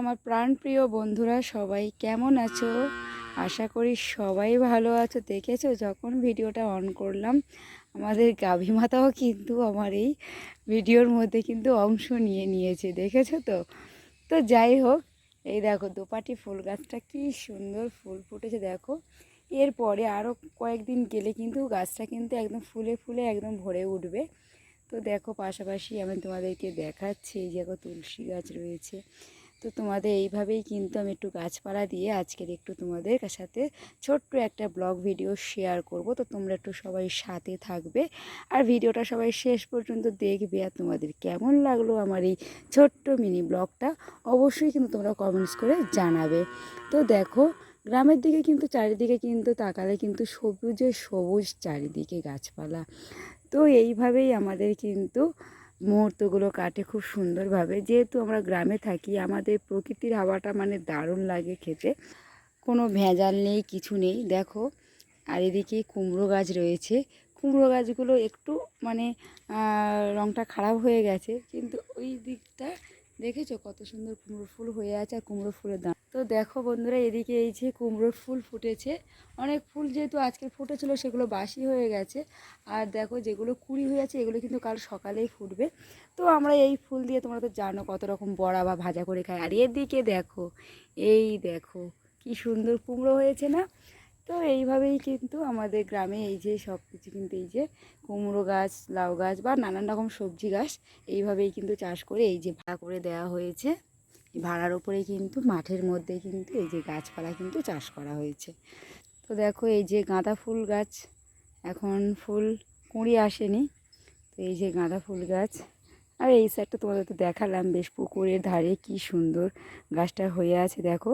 আমার প্রাণপ্রিয় বন্ধুরা, সবাই কেমন আছো? আশা করি সবাই ভালো আছো। দেখেছ, যখন ভিডিওটা অন করলাম, আমাদের গাভী মাতাও কিন্তু আমার এই ভিডিওর মধ্যে কিন্তু অংশ নিয়ে নিয়েছে, দেখেছ তো? তো যাই হোক, এই দেখো দুপাটি ফুল গাছটা কি সুন্দর ফুল ফুটেছে, দেখো। এরপরে আরও কয়েকদিন গেলে কিন্তু গাছটা কিন্তু একদম ফুলে ফুলে একদম ভরে উঠবে। তো দেখো, পাশাপাশি আমি তোমাদেরকে দেখাচ্ছি, এই দেখো তুলসী গাছ রয়েছে। তো তোমাদের এইভাবেই কিন্তু আমি একটু গাছপালা দিয়ে আজকের একটু তোমাদের সাথে ছোট্ট একটা ব্লগ ভিডিও শেয়ার করব। তো তোমরা একটু সবাই সাথে থাকবে। আর ভিডিওটা সবাই শেষ পর্যন্ত দেখবে। আর তোমাদের কেমন লাগল আমার এই ছোট্ট মিনি ব্লগটা? অবশ্যই কিন্তু তোমরা কমেন্টস করে জানাবে। তো দেখো, গ্রামের দিকে কিন্তু চারিদিকে কিন্তু তাকালে কিন্তু সবুজে সবুজ চারিদিকে গাছপালা। তো এইভাবেই আমাদের কিন্তু মুহূর্তগুলো কাটে খুব সুন্দরভাবে। যেহেতু আমরা গ্রামে থাকি, আমাদের প্রকৃতির হাওয়াটা মানে দারুণ লাগে খেতে। কোনো ভেজাল নেই, কিছু নেই, দেখো। আর এদিকে কুমড়ো গাছ রয়েছে। কুমড়ো গাছগুলো একটু মানে রংটা খারাপ হয়ে গেছে, কিন্তু ওই দিকটা দেখেছ কত সুন্দর কুমড়ো ফুল হয়ে আছে আর কুমড়ো ফুলের দাম। তো দেখো বন্ধুরা, এদিকে এই যে কুমড়োর ফুল ফুটেছে। অনেক ফুল যেহেতু আজকে ফুটেছিল, সেগুলো বাসি হয়ে গেছে। আর দেখো যেগুলো কুড়ি হয়ে আছে, এগুলো কিন্তু কাল সকালেই ফুটবে। তো আমরা এই ফুল দিয়ে তোমরা তো জানো কত রকম বড়া বা ভাজা করে খাই। আর এদিকে দেখো, এই দেখো, কি সুন্দর কুমড়ো হয়েছে না? তো এইভাবেই কিন্তু আমাদের গ্রামে এই যে সব কিছু কিন্তু এই যে কুমড়ো গাছ, লাউ গাছ বা নানান রকম সবজি গাছ এইভাবেই কিন্তু চাষ করে এই যে ভাড়া করে দেওয়া হয়েছে। ভাড়ার ওপরে কিন্তু মাঠের মধ্যে কিন্তু এই যে গাছপালা কিন্তু চাষ করা হয়েছে। তো দেখো এই যে গাঁদা ফুল গাছ, এখন ফুল কুঁড়ি আসেনি। তো এই যে গাঁদা ফুল গাছ আর এই সাইডটা তোমাদের তো দেখালাম, বেশ পুকুরের ধারে কি সুন্দর গাছটা হয়ে আছে দেখো।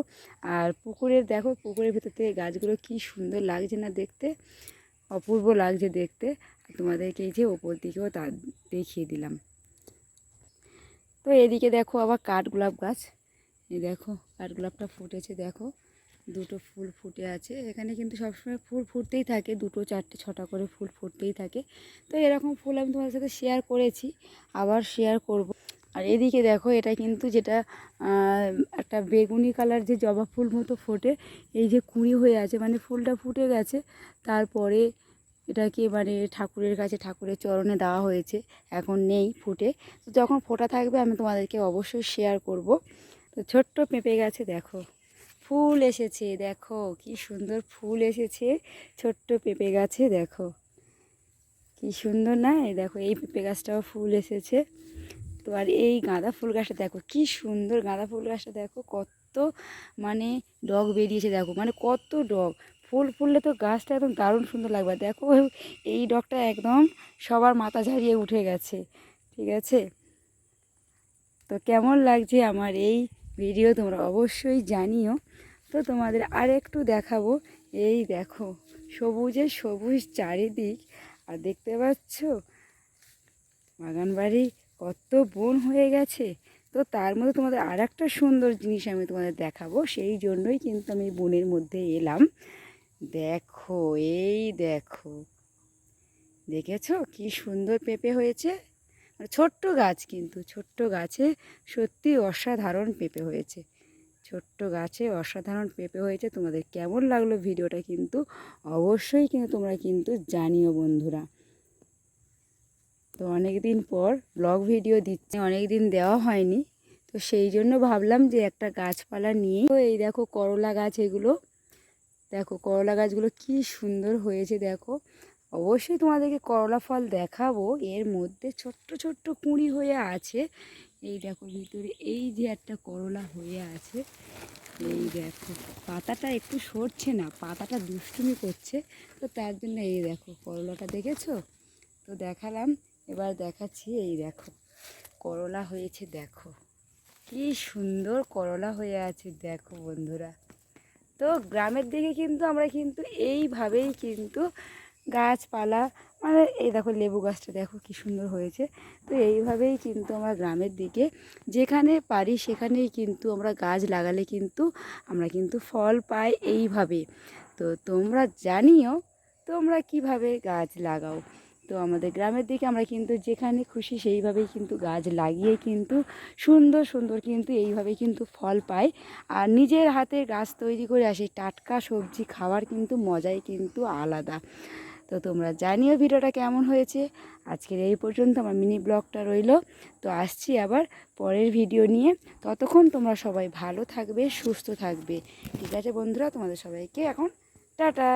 আর পুকুরের দেখো, পুকুরের ভিতর থেকে গাছগুলো কি সুন্দর লাগছে না দেখতে, অপূর্ব লাগছে দেখতে। তোমাদেরকে এই যে ওপর দিকেও তা দেখিয়ে দিলাম। তো এদিকে দেখো আবার কাঠগোলাপ গাছ, এই দেখো কাঠগোলাপটা ফুটেছে দেখো। দুটো ফুল ফুটে আছে। এখানে কিন্তু সবসময় ফুল ফুটতেই থাকে, দুটো, চারটে, ছটা করে ফুল ফুটতেই থাকে। তো এরকম ফুল আমি তোমাদের সাথে শেয়ার করেছি, আবার শেয়ার করব। আর এদিকে দেখো, এটা কিন্তু যেটা একটা বেগুনি কালার যে জবা ফুল মতো ফোটে, এই যে কুঁড়ি হয়ে আছে মানে ফুলটা ফুটে গেছে। তারপরে এটাকে মানে ঠাকুরের কাছে, ঠাকুরের চরণে দেওয়া হয়েছে, এখন নেই ফুটে। তো যখন ফোটা থাকবে, আমি তোমাদেরকে অবশ্যই শেয়ার করব। তো ছোট্ট পেঁপে গাছে দেখো। ফুল এসেছে, দেখো, কি সুন্দর ফুল এসেছে। ছোট্ট পেঁপে গাছে, দেখো। কি সুন্দর, না? দেখো, এই পেঁপে গাছটাও ফুল এসেছে। তো আর এই গাঁদা ফুল গাছটা, দেখো, কি সুন্দর গাঁদা ফুল গাছটা, দেখো, কত মানে ডগ বেরিয়েছে, দেখো মানে কত ডগ। ফুল ফুললে তো গাছটা একদম দারুণ সুন্দর লাগবে। দেখো, এই ডগটা একদম সবার মাথা ঝাড়িয়ে উঠে গেছে, ঠিক আছে? তো কেমন লাগছে আমার এই ভিডিও তোমরা অবশ্যই জানিও। তো তোমাদের আর একটু দেখাবো। এই দেখো, সবুজে সবুজ চারিদিক। আর দেখতে পাচ্ছ? বাগান বাড়ি কত বন হয়ে গেছে। তো তার মধ্যে তোমাদের আর একটা সুন্দর জিনিস আমি তোমাদের দেখাবো। সেই জন্যই কিন্তু আমি বনের মধ্যে এলাম। দেখো, এই দেখো। দেখেছ? কি সুন্দর পেঁপে হয়েছে। মানে ছোট্ট গাছ কিন্তু, ছোট্ট গাছে সত্যি অসাধারণ পেঁপে হয়েছে। ছোট্ট গাছে অসাধারণ পেঁপে হয়েছে। তোমাদের কেমন লাগল ভিডিওটা কিন্তু অবশ্যই কিন্তু তোমরা কিন্তু জানিও বন্ধুরা। তো অনেক দিন পর ব্লগ ভিডিও দিচ্ছে অনেক দিন দেওয়া হয়নি। তো সেই জন্য ভাবলাম যে একটা গাছপালা নিয়ে, তো এই দেখো করলা গাছ এগুলো। দেখো করলা গাছগুলো কি সুন্দর হয়েছে দেখো। অবশ্যই তোমাদেরকে করলা ফল দেখাবো। এর মধ্যে ছোট্ট ছোট্ট কুঁড়ি হয়ে আছে। এই দেখো ভিতরে এই যে একটা করলা হয়ে আছে। এই দেখো, পাতাটা একটু সরছে না, পাতাটা দুষ্টুমি করছে। তো তার জন্য এই দেখো করলাটা দেখেছ? তো দেখালাম, এবার দেখাচ্ছি, এই দেখো, করলা হয়েছে দেখো। কি সুন্দর করলা হয়ে আছে, দেখো বন্ধুরা। তো গ্রামের দিকে কিন্তু আমরা কিন্তু এইভাবেই কিন্তু গাছপালা মানে এই দেখো লেবু গাছটা দেখো কি সুন্দর হয়েছে। তো এইভাবেই কিন্তু আমরা গ্রামের দিকে যেখানে পারি সেখানেই কিন্তু আমরা গাছ লাগালে কিন্তু আমরা কিন্তু ফল পাই এইভাবে। তো তোমরা জানিও তোমরা কীভাবে গাছ লাগাও? তো আমাদের গ্রামের দিকে আমরা কিন্তু যেখানে খুশি সেইভাবেই কিন্তু গাছ লাগিয়ে কিন্তু সুন্দর সুন্দর কিন্তু এইভাবেই কিন্তু ফল পাই। আর নিজের হাতে গাছ তৈরি করে আসি, টাটকা সবজি খাওয়ার কিন্তু মজাই কিন্তু আলাদা। তো তোমরা জানিও ভিডিওটা কেমন হয়েছে। আজকের এই পর্যন্ত আমার মিনি ব্লগটা রইল। তো আসছি আবার পরের ভিডিও নিয়ে। ততক্ষণ তোমরা সবাই ভালো থাকবে, সুস্থ থাকবে। ঠিক আছে বন্ধুরা, তোমাদের সবাইকে এখন টাটা।